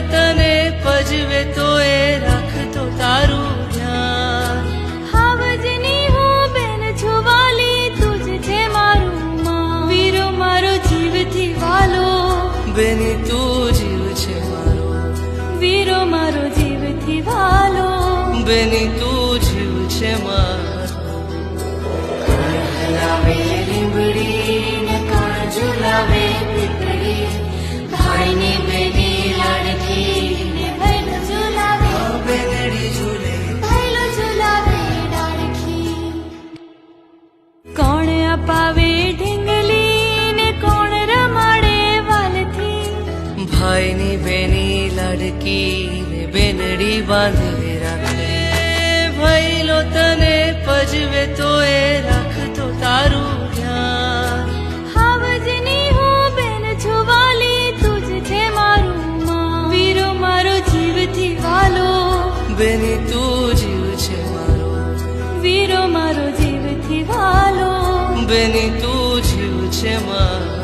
તને પજવે તો એ રાખતો તારું ધ્યાન. હાવજની હું બેન છું વાલી છે મારું માં વીરો મારો જીવથી વાલો. બેની તું જીવ છે મારો. વીરો મારો જીવથી વાલો. બેની તું જીવ છે મારો. અપાવે ઢીંગલી ને કોણ રમાડે વાલથી? ભાઈની બેની લાડકી ને બેનડી બાંધવે રાખે ભયલો તને પજવે તો એ રાખતો તારું ધ્યાન. હાવજની હું બેન છું વાલી તું જ છે મારું માં વીરો મારો જીવથી વાલો. બેની તું જીવ છે મારો. વીરો મારો જીવથી વાલો. બેની તું જીવ છે માં